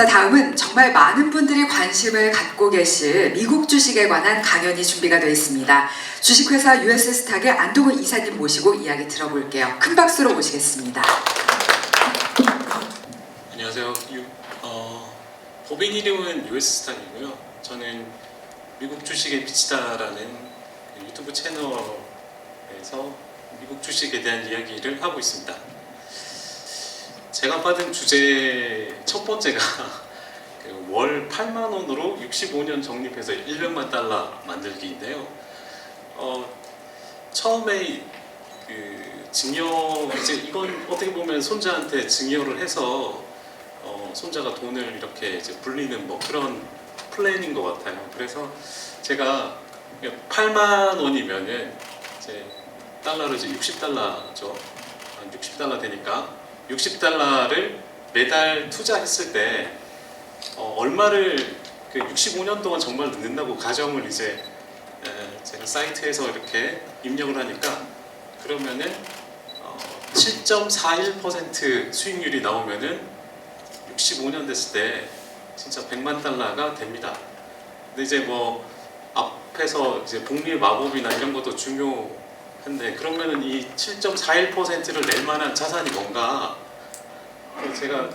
자, 다음은 정말 많은 분들이 관심을 갖고 계실 미국 주식에 관한 강연이 준비가 되어 있습니다. 주식회사 US스탁의 안동훈 이사님 모시고 이야기 들어볼게요. 큰 박수로 모시겠습니다. 안녕하세요. 유, 어, 법인 이름은 US 스탁이고요. 저는 미국 주식에 비치다라는 그 유튜브 채널에서 미국 주식에 대한 이야기를 하고 있습니다. 제가 받은 주제 첫 번째가 그월 8만 원으로 65년 적립해서 1년만 달러 만들기인데요. 어, 처음에 그 증여 이제 이건 어떻게 보면 손자한테 증여를 해서 어, 손자가 돈을 이렇게 이제 불리는 뭐 그런 플랜인 것 같아요. 그래서 제가 8만 원이면은 이제 달러로 이제 60달러죠. 한 60달러 되니까 60달러를 매달 투자했을 때 어, 얼마를 그 65년 동안 정말 넣는다고 가정을 이제 에, 제가 사이트에서 이렇게 입력을 하니까 그러면은 어, 7.41% 수익률이 나오면은 65년 됐을 때 진짜 100만 달러가 됩니다. 근데 이제 뭐 앞에서 이제 복리의 마법이나 이런 것도 중요 한데 그러면은 이 7.41%를 낼 만한 자산이 뭔가 제가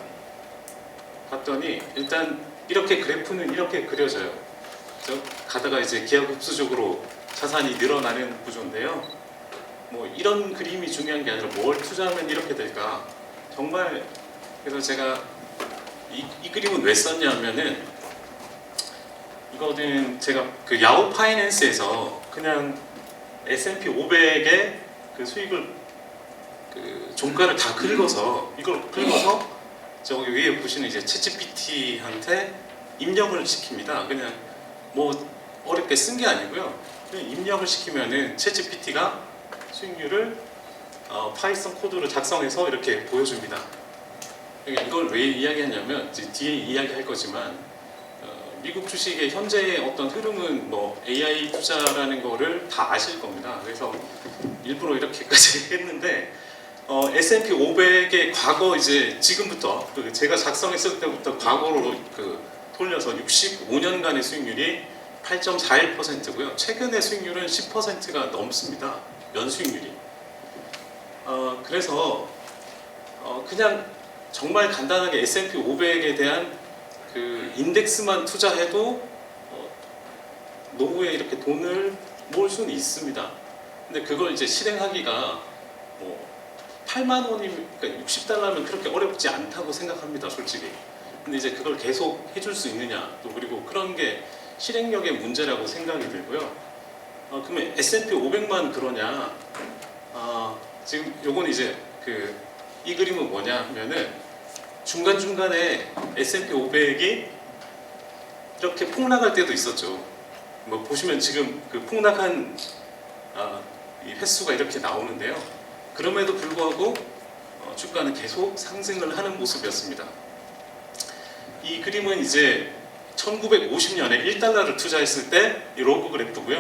봤더니 일단 이렇게 그래프는 이렇게 그려져요. 그죠? 가다가 이제 기하급수적으로 자산이 늘어나는 구조인데요. 뭐 이런 그림이 중요한 게 아니라 뭘 투자하면 이렇게 될까? 정말 그래서 제가 이, 이 그림은 왜 썼냐면은 이거는 제가 그 야후 파이낸스에서 그냥 S&P 500의 그 수익을 그 종가를 다 긁어서 이걸 긁어서 저기 위에 보시는 이제 챗GPT한테 입력을 시킵니다. 그냥 뭐 어렵게 쓴 게 아니고요. 그냥 입력을 시키면은 챗GPT가 수익률을 어, 파이썬 코드를 작성해서 이렇게 보여줍니다. 그러니까 이걸 왜 이야기하냐면 뒤에 이야기할 거지만 어, 미국 주식의 현재의 어떤 흐름은 뭐 AI 투자라는 거를 다 아실 겁니다. 그래서 일부러 이렇게까지 했는데 어, S&P 500의 과거 이제 지금부터 그 제가 작성했을 때부터 과거로 그 돌려서 65년간의 수익률이 8.41%고요. 최근의 수익률은 10%가 넘습니다. 연수익률이. 어, 그래서 어, 그냥 정말 간단하게 S&P 500에 대한 그 인덱스만 투자해도 어, 노후에 이렇게 돈을 모을 수는 있습니다. 근데 그걸 이제 실행하기가 뭐 8만 원이면 그러니까 60달러면 그렇게 어렵지 않다고 생각합니다, 솔직히. 근데 이제 그걸 계속 해줄 수 있느냐, 또 그리고 그런 게 실행력의 문제라고 생각이 들고요. 어, 그러면 S&P 500만 그러냐? 아, 지금 요건 이제 그 이 그림은 뭐냐 하면은 중간 중간에 S&P 500이 이렇게 폭락할 때도 있었죠. 뭐 보시면 지금 그 폭락한 아, 이 횟수가 이렇게 나오는데요. 그럼에도 불구하고 어, 주가는 계속 상승을 하는 모습이었습니다. 이 그림은 이제 1950년에 1달러를 투자했을 때 이 로그 그래프고요.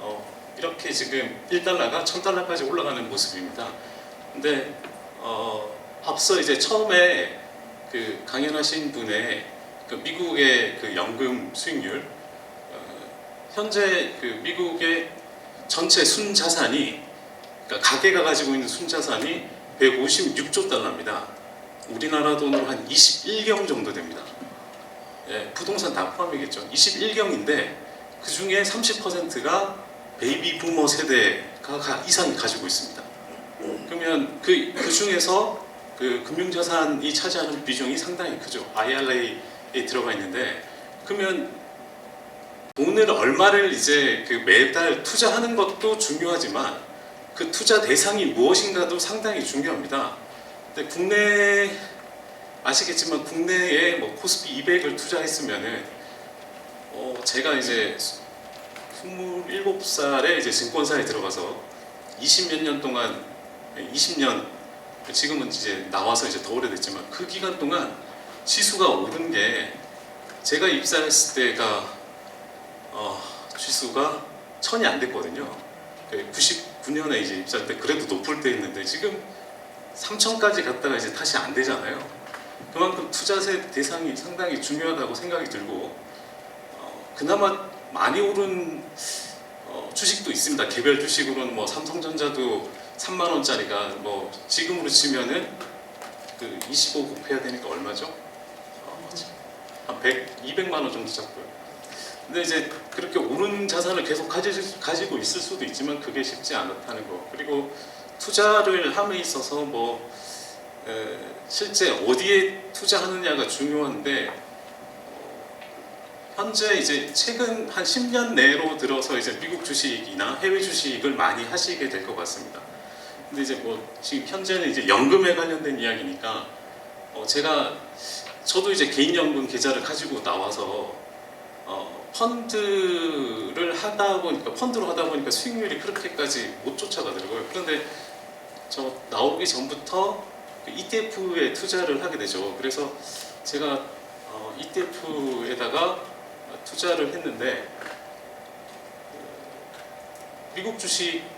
어, 이렇게 지금 1달러가 1000달러까지 올라가는 모습입니다. 근데 어, 앞서 이제 처음에 그 강연하신 분의 그 미국의 그 연금 수익률 어, 현재 그 미국의 전체 순 자산이 그러니까 가계가 가지고 있는 순자산이 156조 달러입니다. 우리나라 돈으로 한 21경 정도 됩니다. 예, 부동산 다 포함이겠죠. 21경인데 그 중에 30%가 베이비 부머 세대가 가- 이상이 가지고 있습니다. 그러면 그, 그 중에서 그 금융자산이 차지하는 비중이 상당히 크죠. IRA에 들어가 있는데 그러면 돈을 얼마를 이제 그 매달 투자하는 것도 중요하지만 그 투자 대상이 무엇인가도 상당히 중요합니다. 근데 국내 아시겠지만 국내에 뭐 코스피 200을 투자했으면은 어 제가 이제 27살에 이제 증권사에 들어가서 20 몇 년 동안 20년 지금은 이제 나와서 이제 더 오래됐지만 그 기간 동안 지수가 오른 게 제가 입사했을 때가 어, 지수가 천이 안 됐거든요. 99년에 이제 입사할 때 그래도 높을 때 있는데 지금 3천까지 갔다가 이제 다시 안 되잖아요. 그만큼 투자세 대상이 상당히 중요하다고 생각이 들고 어, 그나마 많이 오른 어, 주식도 있습니다. 개별 주식으로는 뭐 삼성전자도 3만 원짜리가 뭐 지금으로 치면은 그 25급 해야 되니까 얼마죠? 어, 한 100, 200만 원 정도 잡고요. 근데 이제 그렇게 오른 자산을 계속 가지, 가지고 있을 수도 있지만 그게 쉽지 않다는 거. 그리고 투자를 함에 있어서 뭐 에, 실제 어디에 투자하느냐가 중요한데 어, 현재 이제 최근 한 10년 내로 들어서 이제 미국 주식이나 해외 주식을 많이 하시게 될 것 같습니다. 근데 이제 뭐 지금 현재는 이제 연금에 관련된 이야기니까 어, 제가 저도 이제 개인연금 계좌를 가지고 나와서 어, 펀드를 하다 보니까 펀드로 하다 보니까 수익률이 그렇게까지 못 쫓아가더라고요. 그런데 저 나오기 전부터 그 ETF에 투자를 하게 되죠. 그래서 제가 어, ETF에다가 투자를 했는데 그 미국 주식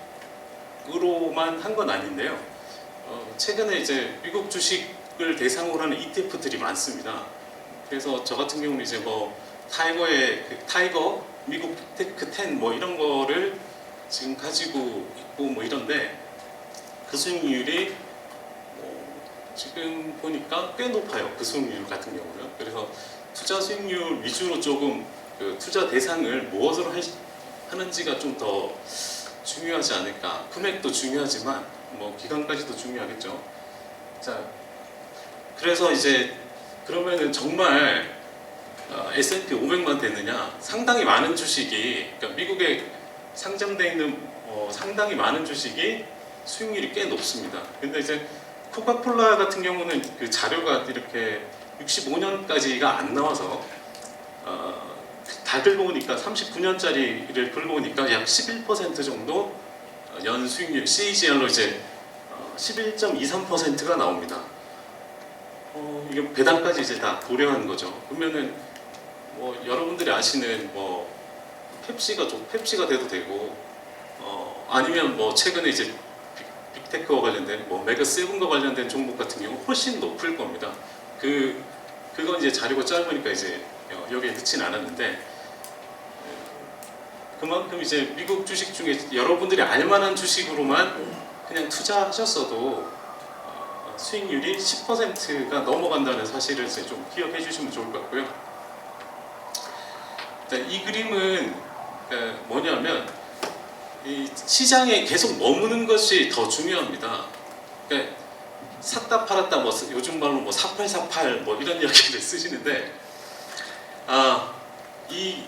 으로만 한 건 아닌데요. 어, 최근에 이제 미국 주식을 대상으로 하는 ETF들이 많습니다. 그래서 저 같은 경우는 이제 뭐 타이거의 그 타이거 미국 빅테크 10 뭐 이런 거를 지금 가지고 있고 뭐 이런데 그 수익률이 뭐 지금 보니까 꽤 높아요. 그 수익률 같은 경우는. 그래서 투자 수익률 위주로 조금 그 투자 대상을 무엇으로 할- 하는지가 좀 더 중요하지 않을까. 금액도 중요하지만 뭐 기간까지도 중요하겠죠. 자, 그래서 이제 그러면은 정말 어, S&P 500만 되느냐? 상당히 많은 주식이 그러니까 미국에 상장돼 있는 어, 상당히 많은 주식이 수익률이 꽤 높습니다. 근데 이제 코카콜라 같은 경우는 그 자료가 이렇게 65년까지가 안 나와서 어, 다 긁어오니까 39년짜리를 긁어오니까 약 11% 정도 어, 연 수익률 CAGR로 이제 어, 11.23%가 나옵니다. 어, 이게 배당까지 이제 다 고려한 거죠. 그러면은 뭐 여러분들이 아시는 뭐 펩시가 좀 펩시가 돼도 되고 어, 아니면 뭐 최근에 이제 빅- 빅테크와 관련된 뭐 메가 세븐과 관련된 종목 같은 경우 훨씬 높을 겁니다. 그 그건 이제 자료가 짧으니까 이제 어, 여기에 넣진 않았는데 어, 그만큼 이제 미국 주식 중에 여러분들이 알만한 주식으로만 그냥 투자하셨어도 어, 수익률이 10%가 넘어간다는 사실을 좀 기억해 주시면 좋을 것 같고요. 이 그림은 어, 뭐냐면 이 시장에 계속 머무는 것이 더 중요합니다. 그러니까 샀다 팔았다 뭐 요즘 말로 뭐 4848 뭐 이런 이야기를 쓰시는데 아 이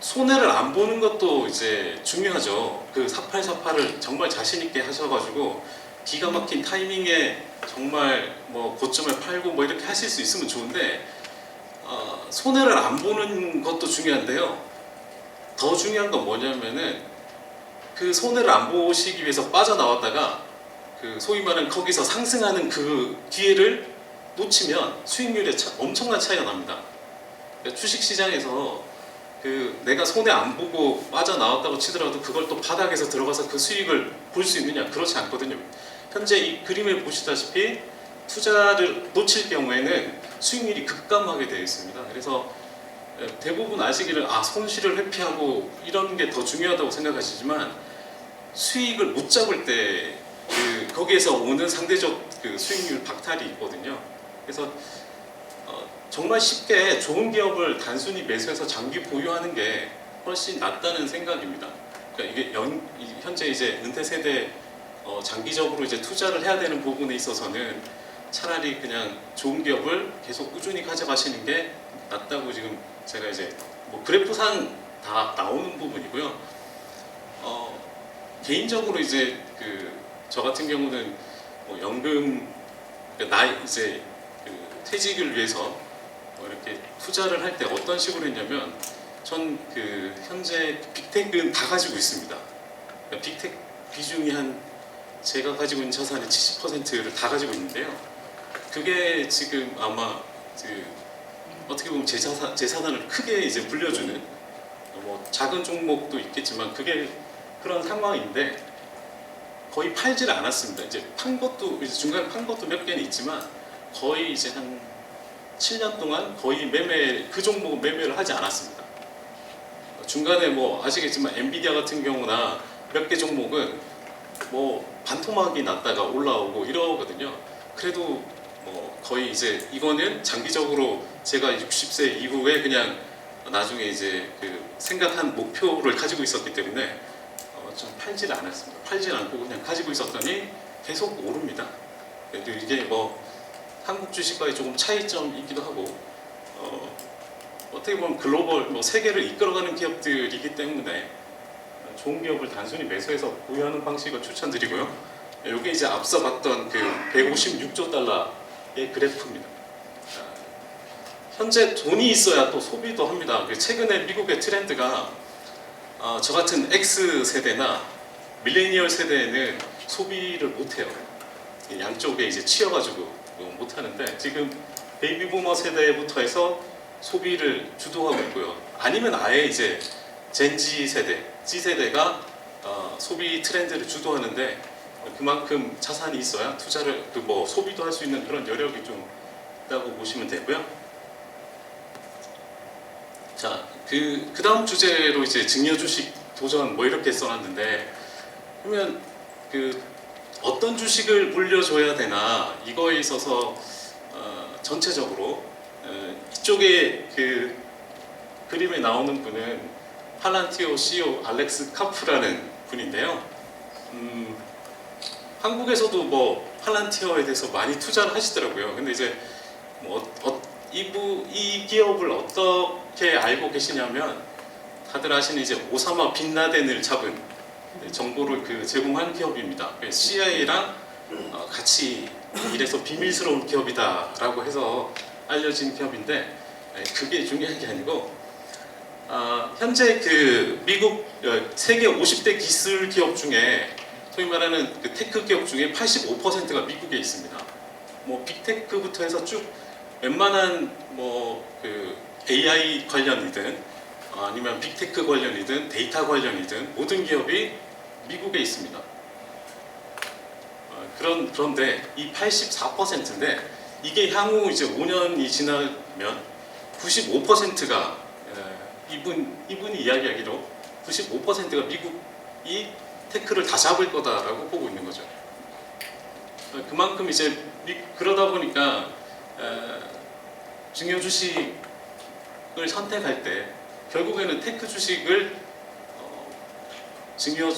손해를 안 보는 것도 이제 중요하죠. 그 4848을 정말 자신 있게 하셔가지고 기가 막힌 타이밍에 정말 뭐 고점에 팔고 뭐 이렇게 하실 수 있으면 좋은데 어, 손해를 안 보는 것도 중요한데요. 더 중요한 건 뭐냐면은 그 손해를 안 보시기 위해서 빠져나왔다가 그 소위 말하는 거기서 상승하는 그 기회를 놓치면 수익률에 차- 엄청난 차이가 납니다. 주식 시장에서 그 내가 손해 안 보고 빠져나왔다고 치더라도 그걸 또 바닥에서 들어가서 그 수익을 볼 수 있느냐 그렇지 않거든요. 현재 이 그림에 보시다시피 투자를 놓칠 경우에는 수익률이 급감하게 되어 있습니다. 그래서 대부분 아시기를 아 손실을 회피하고 이런 게 더 중요하다고 생각하시지만 수익을 못 잡을 때 그 거기에서 오는 상대적 그 수익률 박탈이 있거든요. 그래서 어, 정말 쉽게 좋은 기업을 단순히 매수해서 장기 보유하는 게 훨씬 낫다는 생각입니다. 그러니까 이게 연, 이- 현재 이제 은퇴 세대 어, 장기적으로 이제 투자를 해야 되는 부분에 있어서는 차라리 그냥 좋은 기업을 계속 꾸준히 가져가시는 게 낫다고 지금 제가 이제 뭐 그래프상 다 나오는 부분이고요. 어, 개인적으로 이제 그 저 같은 경우는 뭐 연금 그러니까 나 이제 그 퇴직을 위해서 뭐 이렇게 투자를 할 때 어떤 식으로 했냐면 전 그 현재 빅테크는 다 가지고 있습니다. 그러니까 빅테크 비중이 한 제가 가지고 있는 자산의 70%를 다 가지고 있는데요. 그게 지금 아마 그 어떻게 보면 제 자산 제 자산을 크게 이제 불려주는 뭐 작은 종목도 있겠지만 그게 그런 상황인데 거의 팔지를 않았습니다. 이제 판 것도 이제 중간에 판 것도 몇 개는 있지만 거의 이제 한 7년 동안 거의 매매 그 종목은 매매를 하지 않았습니다. 중간에 뭐 아시겠지만 엔비디아 같은 경우나 몇 개 종목은 뭐 반토막이 났다가 올라오고 이러거든요. 그래도 뭐 거의 이제 이거는 장기적으로 제가 60세 이후에 그냥 나중에 이제 그 생각한 목표를 가지고 있었기 때문에 어, 좀 팔질 않았습니다. 팔질 않고 그냥 가지고 있었더니 계속 오릅니다. 그래도 이게 뭐 한국 주식과의 조금 차이점이기도 하고 어, 어떻게 보면 글로벌 뭐 세계를 이끌어가는 기업들이기 때문에 좋은 기업을 단순히 매수해서 보유하는 방식을 추천드리고요. 이게 이제 앞서 봤던 그 156조 달러의 그래프입니다. 자, 현재 돈이 있어야 또 소비도 합니다. 그 최근에 미국의 트렌드가 어, 저 같은 X 세대나 밀레니얼 세대에는 소비를 못해요. 양쪽에 이제 치여가지고 어, 못하는데 지금 베이비 부머 세대부터 해서 소비를 주도하고 있고요. 아니면 아예 이제 젠지 세대, Z 세대가 어, 소비 트렌드를 주도하는데 그만큼 자산이 있어야 투자를 그 뭐 소비도 할 수 있는 그런 여력이 좀 있다고 보시면 되고요. 자, 그, 그 다음 주제로 이제 증여 주식 도전 뭐 이렇게 써놨는데, 그러면 그 어떤 주식을 물려줘야 되나, 이거에 있어서 어, 전체적으로 어, 이쪽에 그 그림에 나오는 분은 팔란티오 CEO 알렉스 카프라는 분인데요. 음, 한국에서도 뭐 팔란티어에 대해서 많이 투자를 하시더라고요. 근데 이제 뭐 어, 어, 이부 이 기업을 어떻게 알고 계시냐면 다들 아시는 이제 오사마 빈라덴을 잡은 네, 정보를 그 제공한 기업입니다. CIA랑 어, 같이 일해서 비밀스러운 기업이다라고 해서 알려진 기업인데 네, 그게 중요한 게 아니고 아, 현재 그 미국 어, 세계 50대 기술 기업 중에 소위 말하는 그 테크 기업 중에 85%가 미국에 있습니다. 뭐 빅테크부터 해서 쭉 웬만한 뭐 그 AI 관련이든 어, 아니면 빅테크 관련이든 데이터 관련이든 모든 기업이 미국에 있습니다. 어, 그런 그런데 이 84%인데 이게 향후 이제 5년이 지나면 95%가 이분 이분이 이야기하기로 95%가 미국이 테크를 다 잡을 거다라고 보고 있는 거죠. 어, 그만큼 이제 미- 그러다 보니까 에, 중요 주식을 선택할 때 결국에는 테크 주식을 어, 중요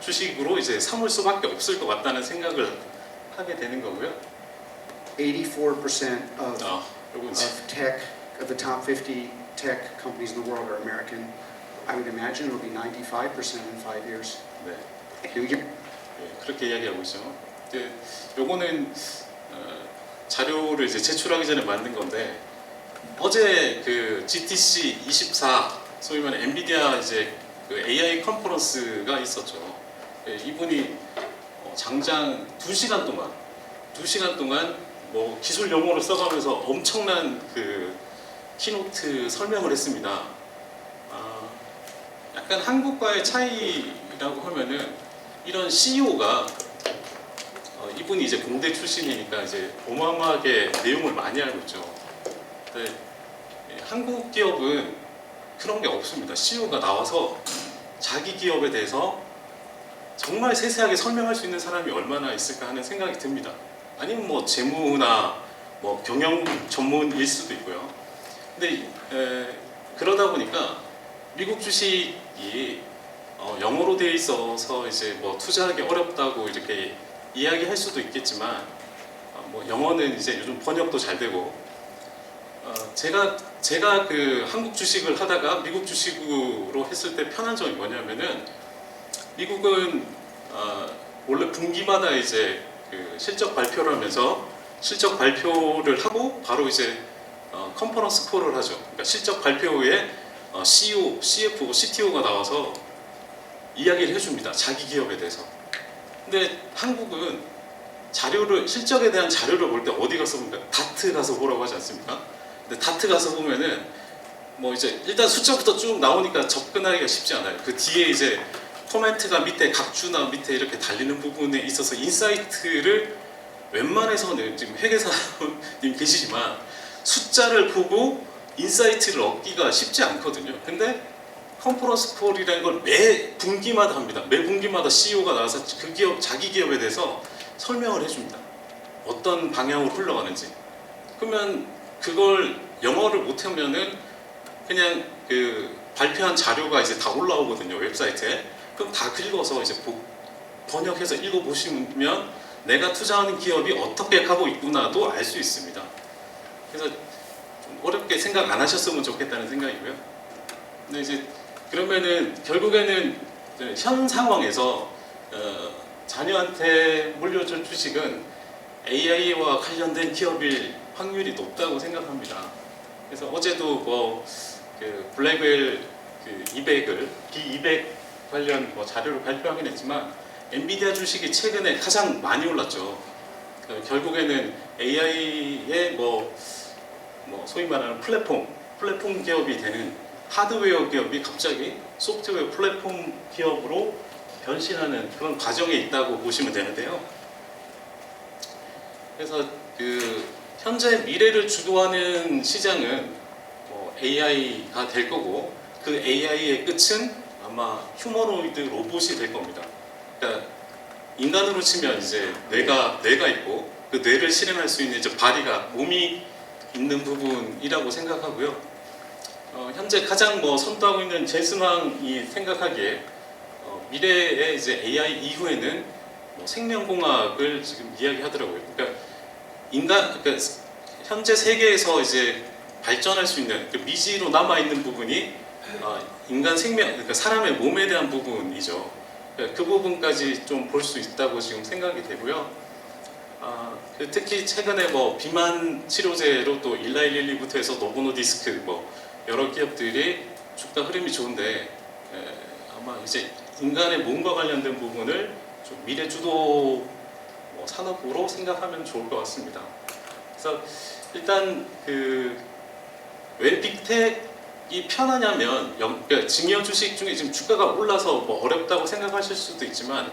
주식으로 이제 삼을 수밖에 없을 것 같다는 생각을 하게 되는 거고요. 84% of, 아, 요거 이제 of tech, of the top 50 tech companies in the world are American. I would imagine it'll be 95% in five years. 네. 예, 그렇게 이야기하고 있죠. 이제 요거는 어, 자료를 이제 제출하기 전에 만든 건데 어제 그 GTC 24 소위 말해 엔비디아 이제 그 AI 컨퍼런스가 있었죠. 예, 이분이 어, 장장 2시간 동안 2시간 동안 뭐 기술 용어를 써가면서 엄청난 그 키노트 설명을 했습니다. 아, 약간 한국과의 차이라고 하면은 이런 CEO가 어, 이분이 이제 공대 출신이니까 이제 어마어마하게 내용을 많이 알고 있죠. 한국 기업은 그런 게 없습니다. CEO가 나와서 자기 기업에 대해서 정말 세세하게 설명할 수 있는 사람이 얼마나 있을까 하는 생각이 듭니다. 아니면 뭐 재무나 뭐 경영 전문일 수도 있고요. 근데 에, 그러다 보니까 미국 주식이 어, 영어로 돼 있어서 이제 뭐 투자하기 어렵다고 이렇게 이야기할 수도 있겠지만 어, 뭐 영어는 이제 요즘 번역도 잘 되고 어, 제가 제가 그 한국 주식을 하다가 미국 주식으로 했을 때 편한 점이 뭐냐면은 미국은 어, 원래 분기마다 이제 그 실적 발표를 하면서 실적 발표를 하고 바로 이제 어, 컨퍼런스 콜을 하죠. 그러니까 실적 발표 후에 어, CEO, CFO, CTO가 나와서 이야기를 해줍니다. 자기 기업에 대해서. 근데 한국은 자료를 실적에 대한 자료를 볼 때 어디 가서 봅니까? 다트 가서 보라고 하지 않습니까? 근데 다트 가서 보면은 뭐 이제 일단 숫자부터 쭉 나오니까 접근하기가 쉽지 않아요. 그 뒤에 이제 코멘트가 밑에 각주나 밑에 이렇게 달리는 부분에 있어서 인사이트를 웬만해서는 지금 회계사님 계시지만 숫자를 보고 인사이트를 얻기가 쉽지 않거든요. 근데 컨퍼런스 콜이라는 걸 매 분기마다 합니다. 매 분기마다 CEO가 나와서 그 기업 자기 기업에 대해서 설명을 해줍니다. 어떤 방향으로 흘러가는지. 그러면 그걸 영어를 못하면은 그냥 그 발표한 자료가 이제 다 올라오거든요 웹사이트에. 그럼 다 긁어서 이제 보- 번역해서 읽어보시면 내가 투자하는 기업이 어떻게 가고 있구나도 알 수 있습니다. 그래서 좀 어렵게 생각 안 하셨으면 좋겠다는 생각이고요. 근데 이제 그러면은 결국에는 현 상황에서 어, 자녀한테 물려줄 주식은 AI와 관련된 기업일 확률이 높다고 생각합니다. 그래서 어제도 뭐 그 블랙웰 그 200을 B200 관련 뭐 자료를 발표하긴 했지만 엔비디아 주식이 최근에 가장 많이 올랐죠. 그 결국에는 AI의 뭐, 뭐 소위 말하는 플랫폼, 플랫폼 기업이 되는 하드웨어 기업이 갑자기 소프트웨어 플랫폼 기업으로 변신하는 그런 과정에 있다고 보시면 되는데요. 그래서 그 현재 미래를 주도하는 시장은 뭐 AI가 될 거고 그 AI의 끝은 아마 휴머노이드 로봇이 될 겁니다. 그러니까 인간으로 치면 이제 뇌가 뇌가 있고 그 뇌를 실행할 수 있는 이제 바디가 몸이 있는 부분이라고 생각하고요. 어, 현재 가장 뭐 선도하고 있는 제스망이 생각하기에 어, 미래의 이제 AI 이후에는 뭐 생명공학을 지금 이야기하더라고요. 그러니까 인간 그러니까 현재 세계에서 이제 발전할 수 있는 그 미지로 남아 있는 부분이 어, 인간 생명 그러니까 사람의 몸에 대한 부분이죠. 그러니까 그 부분까지 좀 볼 수 있다고 지금 생각이 되고요. 아, 그 특히 최근에 뭐 비만 치료제로 또 일라일릴리부터 해서 노보노디스크 뭐 여러 기업들이 주가 흐름이 좋은데 에, 아마 이제 인간의 몸과 관련된 부분을 좀 미래 주도 뭐 산업으로 생각하면 좋을 것 같습니다. 그래서 일단 그왜 빅텍이 편하냐면 영- 그러니까 증여 주식 중에 지금 주가가 올라서 뭐 어렵다고 생각하실 수도 있지만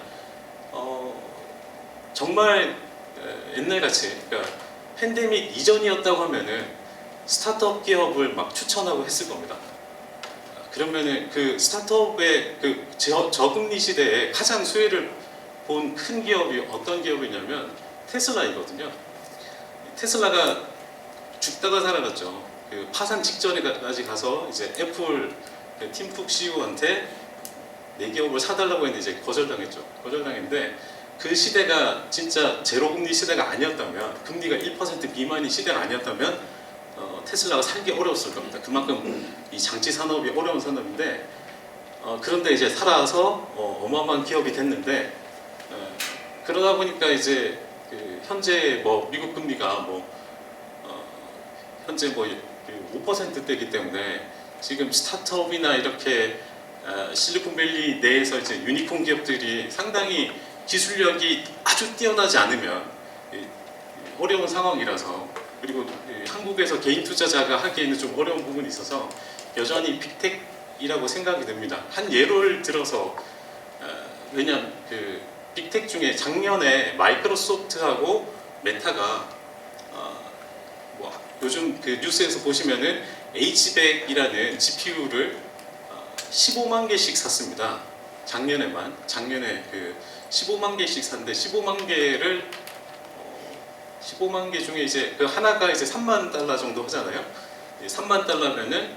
어, 정말 에, 옛날 같이 그러니까 팬데믹 이전이었다고 하면은 스타트업 기업을 막 추천하고 했을 겁니다. 그러면은 그 스타트업의 그 저- 저금리 시대에 가장 수혜를 본 큰 기업이 어떤 기업이냐면 테슬라이거든요. 테슬라가 죽다가 살아났죠. 그 파산 직전에까지 가서 이제 애플 그 팀쿡 CEO한테 내 기업을 사달라고 했는데 이제 거절당했죠. 거절당했는데 그 시대가 진짜 제로금리 시대가 아니었다면 금리가 1% 미만인 시대가 아니었다면 어, 테슬라가 살기 어려웠을 겁니다. 그만큼 이 장치 산업이 어려운 산업인데 어, 그런데 이제 살아서 어, 어마어마한 기업이 됐는데 어, 그러다 보니까 이제 그 현재 뭐 미국 금리가 뭐 어, 현재 뭐 5%대이기 때문에 지금 스타트업이나 이렇게 어, 실리콘밸리 내에서 이제 유니콘 기업들이 상당히 기술력이 아주 뛰어나지 않으면 어려운 상황이라서 그리고 이 한국에서 개인 투자자가 하기에는 좀 어려운 부분이 있어서 여전히 빅텍이라고 생각이 됩니다. 한 예를 들어서 어, 왜냐하면 그 빅텍 중에 작년에 마이크로소프트하고 메타가 어, 뭐 요즘 그 뉴스에서 보시면은 H100이라는 GPU를 15만 개씩 샀습니다. 작년에만 작년에 그 15만 개씩 샀는데 15만 개를 어, 15만 개 중에 이제 그 하나가 이제 3만 달러 정도 하잖아요. 3만 달러면은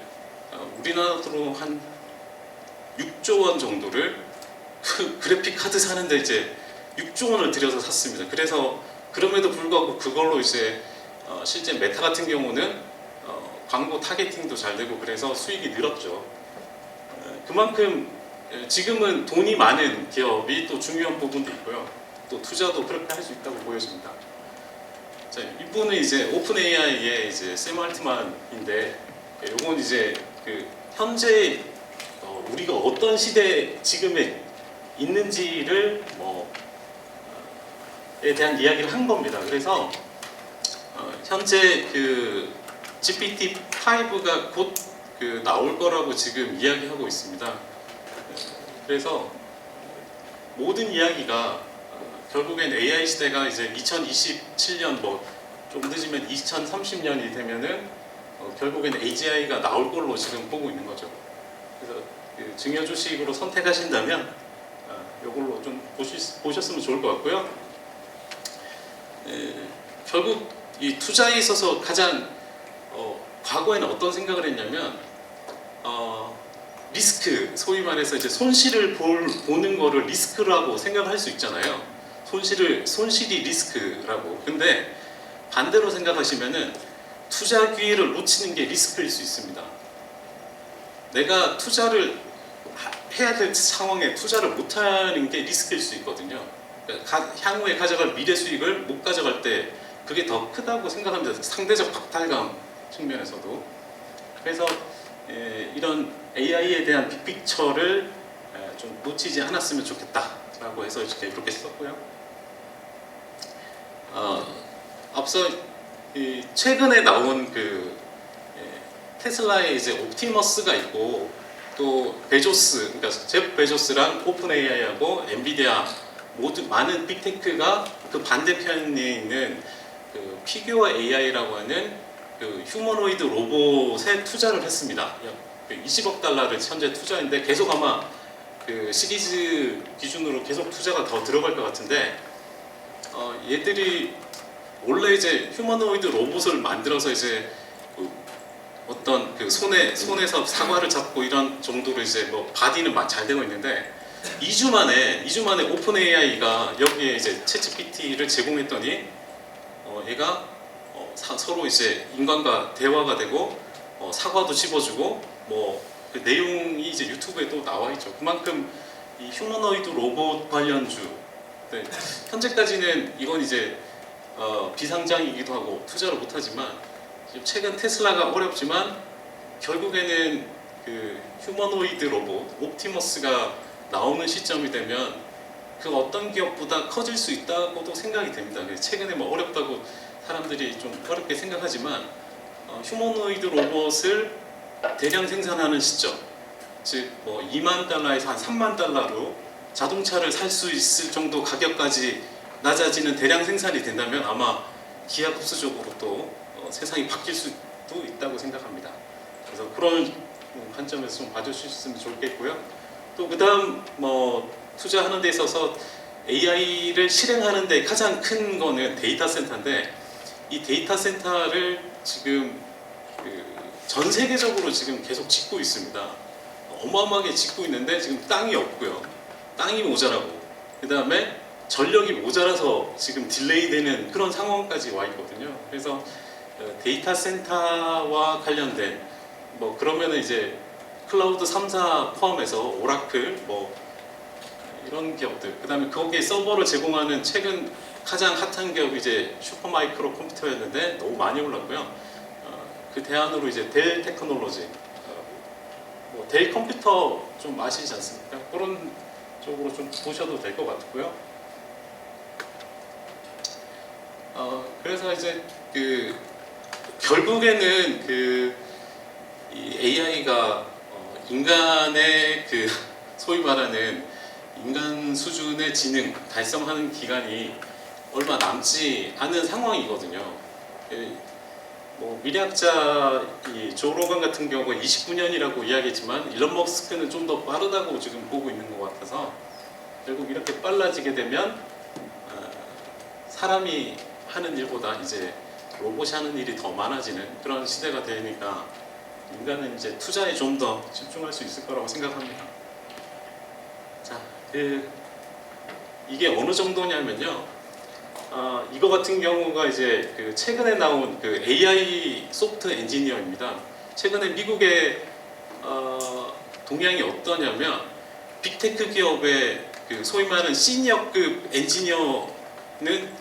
어, 우리나라로 한 6조 원 정도를 그 그래픽 카드 사는데 이제 6조 원을 들여서 샀습니다. 그래서 그럼에도 불구하고 그걸로 이제 어, 실제 메타 같은 경우는 어, 광고 타겟팅도 잘 되고 그래서 수익이 늘었죠. 어, 그만큼 에, 지금은 돈이 많은 기업이 또 중요한 부분도 있고요. 또 투자도 그렇게 할 수 있다고 보여집니다. 자, 이분은 이제 오픈 AI의 이제 샘 알트만인데 예, 요건 이제 그 현재 어, 우리가 어떤 시대 지금에 있는지를 뭐에 대한 이야기를 한 겁니다. 그래서 어, 현재 그 GPT 5가 곧 그 나올 거라고 지금 이야기하고 있습니다. 그래서 모든 이야기가 어, 결국엔 AI 시대가 이제 2027년 뭐 좀 늦으면 2030년이 되면은 어, 결국엔 AGI가 나올 걸로 지금 보고 있는 거죠. 그래서 그 증여 주식으로 선택하신다면 어, 이걸로 좀 보시, 보셨으면 좋을 것 같고요. 에, 결국 이 투자에 있어서 가장 어, 과거에는 어떤 생각을 했냐면 어, 리스크 소위 말해서 이제 손실을 볼, 보는 거를 리스크라고 생각할 수 있잖아요. 손실을 손실이 리스크라고. 근데 반대로 생각하시면은 투자 기회를 놓치는 게 리스크일 수 있습니다. 내가 투자를 하- 해야 될 상황에 투자를 못하는 게 리스크일 수 있거든요. 그러니까 가- 향후에 가져갈 미래 수익을 못 가져갈 때 그게 더 크다고 생각합니다. 상대적 박탈감 측면에서도. 그래서 에, 이런 AI에 대한 빅픽처를 에, 좀 놓치지 않았으면 좋겠다라고 해서 이렇게 이렇게 썼고요. 어, 앞서 이 최근에 나온 그 예, 테슬라의 이제 옵티머스가 있고 또 베조스 그러니까 제프 베조스랑 오픈 AI하고 엔비디아 모두 많은 빅테크가 그 반대편에 있는 그 피규어 AI라고 하는 그 휴머노이드 로봇에 투자를 했습니다. 약 20억 달러를 현재 투자인데 계속 아마 그 시리즈 기준으로 계속 투자가 더 들어갈 것 같은데 어, 얘들이 원래 이제 휴머노이드 로봇을 만들어서 이제 그 어떤 그 손에 손에서 사과를 잡고 이런 정도로 이제 뭐 바디는 마- 잘 되고 있는데 2주 만에 2주 만에 오픈 AI가 여기에 이제 챗GPT를 제공했더니 어, 얘가 어, 사- 서로 이제 인간과 대화가 되고 어, 사과도 집어주고 뭐 그 내용이 이제 유튜브에 또 나와 있죠. 그만큼 이 휴머노이드 로봇 관련주 네, 현재까지는 이건 이제 어, 비상장이기도 하고 투자를 못하지만 지금 최근 테슬라가 어렵지만 결국에는 그 휴머노이드 로봇 옵티머스가 나오는 시점이 되면 그 어떤 기업보다 커질 수 있다고도 생각이 됩니다. 그래서 최근에 뭐 어렵다고 사람들이 좀 어렵게 생각하지만 어, 휴머노이드 로봇을 대량 생산하는 시점, 즉 뭐 2만 달러에서 한 3만 달러로 자동차를 살 수 있을 정도 가격까지 낮아지는 대량 생산이 된다면 아마 기하급수적으로 또 어, 세상이 바뀔 수도 있다고 생각합니다. 그래서 그런 음, 관점에서 좀 봐주셨으면 좋겠고요. 또 그다음 뭐 투자하는 데 있어서 AI를 실행하는 데 가장 큰 거는 데이터 센터인데 이 데이터 센터를 지금 그 전 세계적으로 지금 계속 짓고 있습니다. 어마어마하게 짓고 있는데 지금 땅이 없고요. 땅이 모자라고 그 다음에 전력이 모자라서 지금 딜레이 되는 그런 상황까지 와 있거든요. 그래서 어, 데이터 센터와 관련된 뭐 그러면은 이제 클라우드 3사 포함해서 오라클 뭐 이런 기업들 그다음에 거기에 서버를 제공하는 최근 가장 핫한 기업이 이제 슈퍼마이크로 컴퓨터였는데 너무 많이 올랐고요. 어, 그 대안으로 이제 델 테크놀로지 어, 뭐델 컴퓨터 좀 아시지 않습니까? 그런 쪽으로 좀 보셔도 될 것 같고요. 어, 그래서 이제 그 결국에는 그이 AI가 어, 인간의 그 소위 말하는 인간 수준의 지능 달성하는 기간이 얼마 남지 않은 상황이거든요. 예, 뭐 미래학자 이조 로건 같은 경우 29년이라고 이야기했지만 일론 머스크는 좀 더 빠르다고 지금 보고 있는 것 같아서 결국 이렇게 빨라지게 되면 어, 사람이 하는 일보다 이제 로봇이 하는 일이 더 많아지는 그런 시대가 되니까 인간은 이제 투자에 좀 더 집중할 수 있을 거라고 생각합니다. 자, 그 이게 어느 정도냐면요. 아, 이거 같은 경우가 이제 그 최근에 나온 그 AI 소프트 엔지니어입니다. 최근에 미국의 어, 동향이 어떠냐면 빅테크 기업의 그 소위 말하는 시니어급 엔지니어는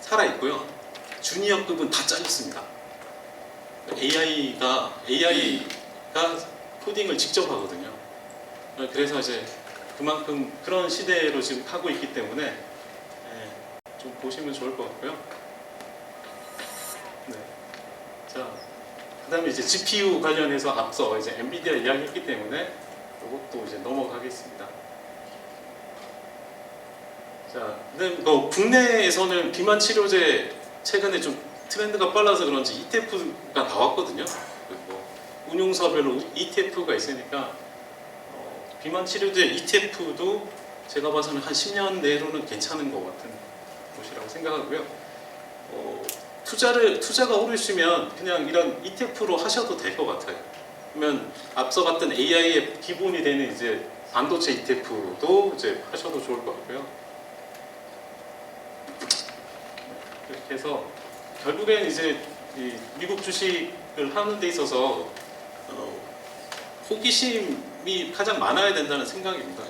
살아 있고요. 주니어급은 다 잘렸습니다. AI가 AI가 코딩을 직접 하거든요. 그래서 이제 그만큼 그런 시대로 지금 하고 있기 때문에 예, 좀 보시면 좋을 것 같고요. 네. 자, 그다음에 이제 GPU 관련해서 앞서 이제 엔비디아 이야기했기 때문에 이것도 이제 넘어가겠습니다. 자, 근데 뭐 국내에서는 비만 치료제 최근에 좀 트렌드가 빨라서 그런지 ETF가 나왔거든요. 그뭐 운용사별로 ETF가 있으니까 어, 비만 치료제 ETF도 제가 봐서는 한 10년 내로는 괜찮은 것 같은 곳이라고 생각하고요. 어, 투자를 투자가 오르시면 그냥 이런 ETF로 하셔도 될 것 같아요. 그러면 앞서 봤던 AI의 기본이 되는 이제 반도체 ETF도 이제 하셔도 좋을 것 같고요. 이렇게 해서 결국엔 이제 이 미국 주식을 하는 데 있어서 어, 호기심이 가장 많아야 된다는 생각입니다.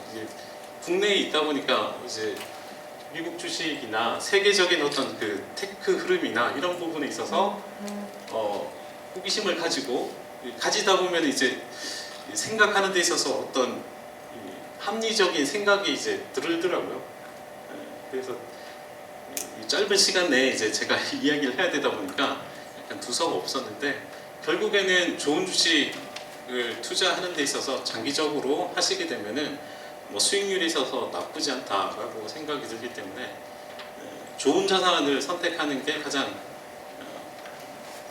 국내에 있다 보니까 이제 미국 주식이나 세계적인 어떤 그 테크 흐름이나 이런 부분에 있어서 어, 호기심을 가지고 가지다 보면 이제 생각하는 데 있어서 어떤 이 합리적인 생각이 이제 들더라고요. 예, 그래서 이 짧은 시간 내에 이제 제가 이야기를 해야 되다 보니까 약간 두서가 없었는데 결국에는 좋은 주식을 투자하는 데 있어서 장기적으로 하시게 되면은 뭐 수익률이 있어서 나쁘지 않다라고 생각이 들기 때문에 에, 좋은 자산을 선택하는 게 가장 어,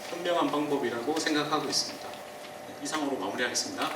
현명한 방법이라고 생각하고 있습니다. 네, 이상으로 마무리하겠습니다.